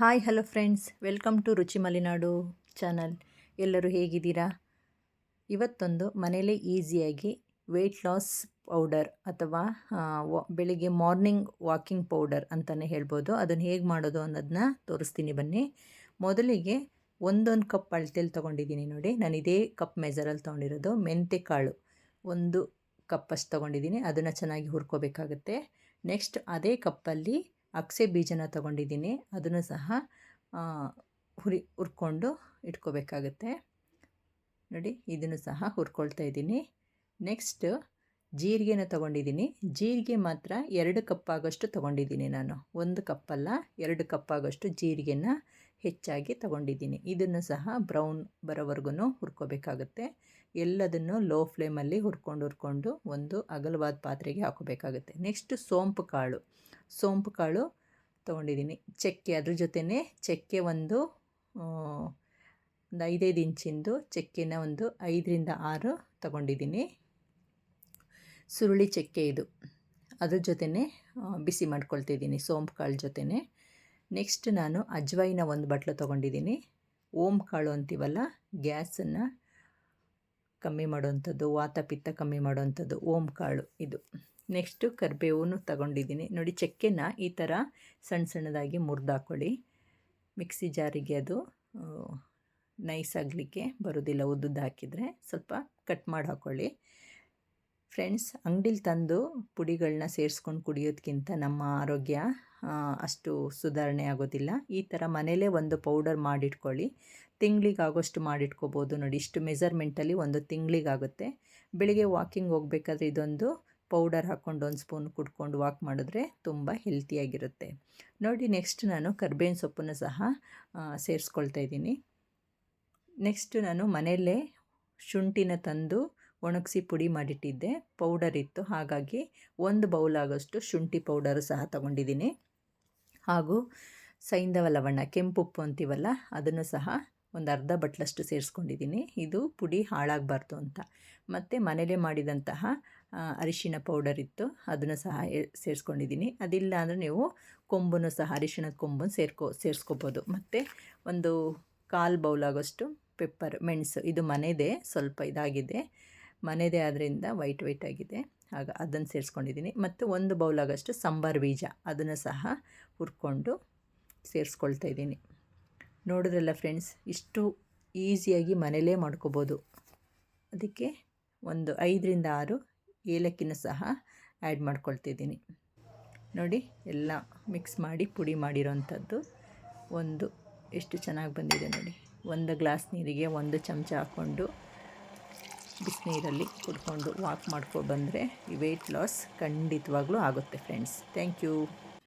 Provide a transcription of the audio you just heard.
Hi hello friends welcome to Ruchi Malenadu channel ಎಲ್ಲರೂ ಹೇಗಿದ್ದೀರಾ? ಇವತ್ತೊಂದು ಮನೆಯಲ್ಲೇ ಈಸಿಯಾಗಿ ವೆಯ್ಟ್ ಲಾಸ್ ಪೌಡರ್ ಅಥವಾ ಬೆಳಿಗ್ಗೆ ಮಾರ್ನಿಂಗ್ ವಾಕಿಂಗ್ ಪೌಡರ್ ಅಂತಲೇ ಹೇಳ್ಬೋದು. ಅದನ್ನು ಹೇಗೆ ಮಾಡೋದು ಅನ್ನೋದನ್ನ ತೋರಿಸ್ತೀನಿ ಬನ್ನಿ. ಮೊದಲಿಗೆ ಒಂದೊಂದು ಕಪ್ ಅಳತೇಲಿ ತೊಗೊಂಡಿದ್ದೀನಿ ನೋಡಿ. ನಾನು ಇದೇ ಕಪ್ ಮೆಜರಲ್ಲಿ ತೊಗೊಂಡಿರೋದು ಮೆಂತೆ ಕಾಳು. ಒಂದು ಕಪ್ಪಷ್ಟು ತೊಗೊಂಡಿದ್ದೀನಿ. ಅದನ್ನು ಚೆನ್ನಾಗಿ ಹುರ್ಕೋಬೇಕಾಗುತ್ತೆ. ನೆಕ್ಸ್ಟ್ ಅದೇ ಕಪ್ಪಲ್ಲಿ ಅಗಸೆ ಬೀಜನ ತಗೊಂಡಿದ್ದೀನಿ. ಅದನ್ನು ಸಹ ಹುರಿ, ಹುರ್ಕೊಂಡು ಇಟ್ಕೋಬೇಕಾಗುತ್ತೆ. ನೋಡಿ, ಇದನ್ನು ಸಹ ಹುರ್ಕೊಳ್ತಾ ಇದ್ದೀನಿ. ನೆಕ್ಸ್ಟ್, ಜೀರಿಗೆನ ತೊಗೊಂಡಿದ್ದೀನಿ. ಜೀರಿಗೆ ಮಾತ್ರ ಎರಡು ಕಪ್ ಆಗಷ್ಟು ತೊಗೊಂಡಿದ್ದೀನಿ ನಾನು. ಒಂದು ಕಪ್ಪಲ್ಲ, ಎರಡು ಕಪ್ಪಾಗಷ್ಟು ಜೀರಿಗೆನ ಹೆಚ್ಚಾಗಿ ತೊಗೊಂಡಿದ್ದೀನಿ. ಇದನ್ನು ಸಹ ಬ್ರೌನ್ ಬರೋವರೆಗೂ ಹುರ್ಕೋಬೇಕಾಗುತ್ತೆ. ಎಲ್ಲದನ್ನು ಲೋ ಫ್ಲೇಮಲ್ಲಿ ಹುರ್ಕೊಂಡು ಹುರ್ಕೊಂಡು ಒಂದು ಅಗಲವಾದ ಪಾತ್ರೆಗೆ ಹಾಕೋಬೇಕಾಗುತ್ತೆ. ನೆಕ್ಸ್ಟ್, ಸೋಂಪು ಕಾಳು. ಸೋಂಪು ಕಾಳು ತೊಗೊಂಡಿದ್ದೀನಿ. ಚಕ್ಕೆ ಅದ್ರ ಜೊತೆನೇ ಚಕ್ಕೆ ಒಂದು ಒಂದು ಐದೈದು ಇಂಚಿಂದು ಚಕ್ಕೆನ ಒಂದು ಐದರಿಂದ ಆರು ತಗೊಂಡಿದ್ದೀನಿ. ಸುರುಳಿ ಚಕ್ಕೆ ಇದು. ಅದ್ರ ಜೊತೆನೇ ಬಿಸಿ ಮಾಡ್ಕೊಳ್ತಿದ್ದೀನಿ ಸೋಂಪು ಕಾಳು ಜೊತೆನೇ. ನೆಕ್ಸ್ಟ್ ನಾನು ಅಜ್ವೈನ ಒಂದು ಬಟ್ಲು ತೊಗೊಂಡಿದ್ದೀನಿ. ಓಂ ಕಾಳು ಅಂತೀವಲ್ಲ, ಗ್ಯಾಸನ್ನು ಕಮ್ಮಿ ಮಾಡುವಂಥದ್ದು, ವಾತಪಿತ್ತ ಕಮ್ಮಿ ಮಾಡುವಂಥದ್ದು, ಓಂ ಕಾಳು ಇದು. ನೆಕ್ಸ್ಟು ಕರಿಬೇವನ್ನು ತಗೊಂಡಿದ್ದೀನಿ. ನೋಡಿ, ಚಕ್ಕೆನ ಈ ಥರ ಸಣ್ಣ ಸಣ್ಣದಾಗಿ ಮುರಿದಾಕೊಳ್ಳಿ. ಮಿಕ್ಸಿ ಜಾರಿಗೆ ಅದು ನೈಸ್ ಆಗಲಿಕ್ಕೆ ಬರೋದಿಲ್ಲ, ಉದ್ದುದ್ದು ಹಾಕಿದರೆ ಸ್ವಲ್ಪ ಕಟ್ ಮಾಡಿ ಹಾಕ್ಕೊಳ್ಳಿ ಫ್ರೆಂಡ್ಸ್ ಅಂಗಡಿಲಿ ತಂದು ಪುಡಿಗಳನ್ನ ಸೇರಿಸ್ಕೊಂಡು ಕುಡಿಯೋದಕ್ಕಿಂತ ನಮ್ಮ ಆರೋಗ್ಯ ಅಷ್ಟು ಸುಧಾರಣೆ ಆಗೋದಿಲ್ಲ. ಈ ಥರ ಮನೇಲೇ ಒಂದು ಪೌಡರ್ ಮಾಡಿಟ್ಕೊಳ್ಳಿ. ತಿಂಗಳಿಗಾಗೋಷ್ಟು ಮಾಡಿಟ್ಕೋಬೋದು ನೋಡಿ. ಇಷ್ಟು ಮೆಜರ್ಮೆಂಟಲ್ಲಿ ಒಂದು ತಿಂಗಳಿಗಾಗುತ್ತೆ. ಬೆಳಿಗ್ಗೆ ವಾಕಿಂಗ್ ಹೋಗ್ಬೇಕಾದ್ರೆ ಇದೊಂದು ಪೌಡರ್ ಹಾಕ್ಕೊಂಡು ಒಂದು ಸ್ಪೂನ್ ಕುಡ್ಕೊಂಡು ವಾಕ್ ಮಾಡಿದ್ರೆ ತುಂಬ ಹೆಲ್ತಿಯಾಗಿರುತ್ತೆ ನೋಡಿ ನೆಕ್ಸ್ಟ್ ನಾನು ಕರ್ಬೇವಿನ ಸೊಪ್ಪನ್ನು ಸಹ ಸೇರಿಸ್ಕೊಳ್ತಾ ಇದ್ದೀನಿ. ನೆಕ್ಸ್ಟ್ ನಾನು ಮನೆಯಲ್ಲೇ ಶುಂಠಿನ ತಂದು ಒಣಗಿಸಿ ಪುಡಿ ಮಾಡಿಟ್ಟಿದ್ದೆ. ಪೌಡರ್ ಇತ್ತು. ಹಾಗಾಗಿ ಒಂದು ಬೌಲ್ ಆಗೋಷ್ಟು ಶುಂಠಿ ಪೌಡರು ಸಹ ತಗೊಂಡಿದ್ದೀನಿ. ಹಾಗೂ ಸೈಂಧವ ಲವಣ, ಕೆಂಪುಪ್ಪು ಅಂತೀವಲ್ಲ, ಅದನ್ನು ಸಹ ಒಂದು ಅರ್ಧ ಬಟ್ಲಷ್ಟು ಸೇರಿಸ್ಕೊಂಡಿದ್ದೀನಿ. ಇದು ಪುಡಿ ಹಾಳಾಗಬಾರ್ದು ಅಂತ. ಮತ್ತು ಮನೇಲೇ ಮಾಡಿದಂತಹ ಅರಿಶಿನ ಪೌಡರ್ ಇತ್ತು, ಅದನ್ನು ಸಹ ಸೇರಿಸ್ಕೊಂಡಿದ್ದೀನಿ. ಅದಿಲ್ಲ ಅಂದರೆ ನೀವು ಕೊಂಬನ್ನು ಸಹ, ಅರಿಶಿಣದ ಕೊಂಬನ್ನು ಸೇರ್ಕೊ, ಸೇರಿಸ್ಕೋಬೋದು. ಮತ್ತು ಒಂದು ಕಾಲು ಬೌಲ್ ಆಗೋಷ್ಟು ಪೆಪ್ಪರ್, ಮೆಣಸು, ಇದು ಮನೆದೇ ಸ್ವಲ್ಪ ಇದಾಗಿದೆ. ಮನೆದೇ ಆದ್ದರಿಂದ ವೈಟ್ ವೈಟ್ ಆಗಿದೆ. ಆಗ ಅದನ್ನು ಸೇರಿಸ್ಕೊಂಡಿದ್ದೀನಿ. ಮತ್ತು ಒಂದು ಬೌಲ್ ಸಾಂಬಾರ್ ಸಾಂಬಾರು ಬೀಜ ಅದನ್ನು ಸಹ ಹುರ್ಕೊಂಡು ಸೇರಿಸ್ಕೊಳ್ತಾ ಇದ್ದೀನಿ. ನೋಡಿದ್ರಲ್ಲ ಫ್ರೆಂಡ್ಸ್, ಇಷ್ಟು ಈಸಿಯಾಗಿ ಮನೇಲೇ ಮಾಡ್ಕೋಬೋದು. ಅದಕ್ಕೆ ಒಂದು ಐದರಿಂದ ಆರು ಏಲಕ್ಕಿನ ಸಹ ಆ್ಯಡ್ ಮಾಡ್ಕೊಳ್ತಿದ್ದೀನಿ ನೋಡಿ, ಎಲ್ಲ ಮಿಕ್ಸ್ ಮಾಡಿ ಪುಡಿ ಮಾಡಿರೋಂಥದ್ದು. ಒಂದು, ಎಷ್ಟು ಚೆನ್ನಾಗಿ ಬಂದಿದೆ ನೋಡಿ. ಒಂದು ಗ್ಲಾಸ್ ನೀರಿಗೆ ಒಂದು ಚಮಚ ಹಾಕ್ಕೊಂಡು ಬಿಸಿನೀರಲ್ಲಿ ಕುಡ್ಕೊಂಡು ವಾಕ್ ಮಾಡ್ಕೊಂಡು ಬಂದರೆ ಈ ವೆಯ್ಟ್ ಲಾಸ್ ಖಂಡಿತವಾಗ್ಲೂ ಆಗುತ್ತೆ ಫ್ರೆಂಡ್ಸ್ ಥ್ಯಾಂಕ್ ಯು